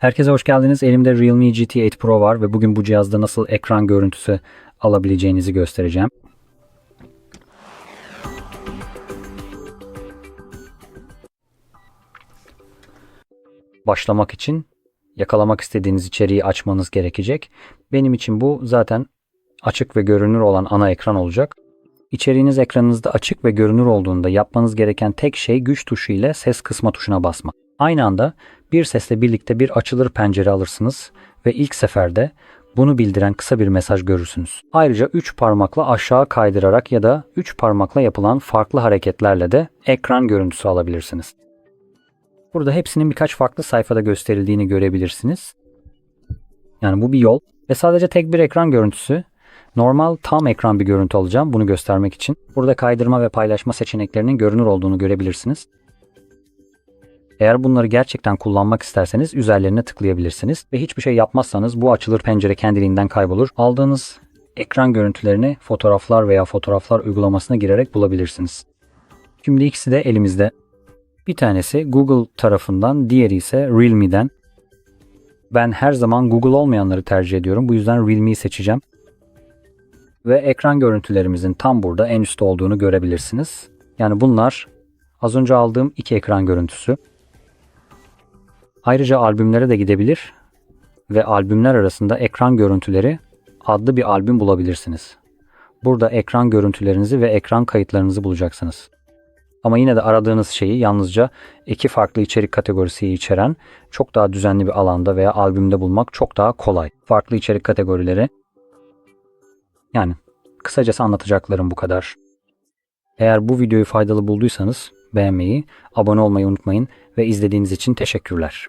Herkese hoş geldiniz. Elimde Realme GT8 Pro var ve bugün bu cihazda nasıl ekran görüntüsü alabileceğinizi göstereceğim. Başlamak için yakalamak istediğiniz içeriği açmanız gerekecek. Benim için bu zaten açık ve görünür olan ana ekran olacak. İçeriğiniz ekranınızda açık ve görünür olduğunda yapmanız gereken tek şey güç tuşu ile ses kısma tuşuna basmak. Aynı anda bir sesle birlikte bir açılır pencere alırsınız ve ilk seferde bunu bildiren kısa bir mesaj görürsünüz. Ayrıca 3 parmakla aşağı kaydırarak ya da 3 parmakla yapılan farklı hareketlerle de ekran görüntüsü alabilirsiniz. Burada hepsinin birkaç farklı sayfada gösterildiğini görebilirsiniz. Yani bu bir yol ve sadece tek bir ekran görüntüsü. Normal tam ekran bir görüntü alacağım bunu göstermek için. Burada kaydırma ve paylaşma seçeneklerinin görünür olduğunu görebilirsiniz. Eğer bunları gerçekten kullanmak isterseniz üzerlerine tıklayabilirsiniz ve hiçbir şey yapmazsanız bu açılır pencere kendiliğinden kaybolur. Aldığınız ekran görüntülerini fotoğraflar veya fotoğraflar uygulamasına girerek bulabilirsiniz. Şimdi ikisi de elimizde. Bir tanesi Google tarafından, diğeri ise Realme'den. Ben her zaman Google olmayanları tercih ediyorum. Bu yüzden Realme'yi seçeceğim. Ve ekran görüntülerimizin tam burada en üstte olduğunu görebilirsiniz. Yani bunlar az önce aldığım iki ekran görüntüsü. Ayrıca albümlere de gidebilir ve albümler arasında ekran görüntüleri adlı bir albüm bulabilirsiniz. Burada ekran görüntülerinizi ve ekran kayıtlarınızı bulacaksınız. Ama yine de aradığınız şeyi yalnızca iki farklı içerik kategorisi içeren çok daha düzenli bir alanda veya albümde bulmak çok daha kolay. Farklı içerik kategorileri yani kısacası anlatacaklarım bu kadar. Eğer bu videoyu faydalı bulduysanız beğenmeyi, abone olmayı unutmayın ve izlediğiniz için teşekkürler.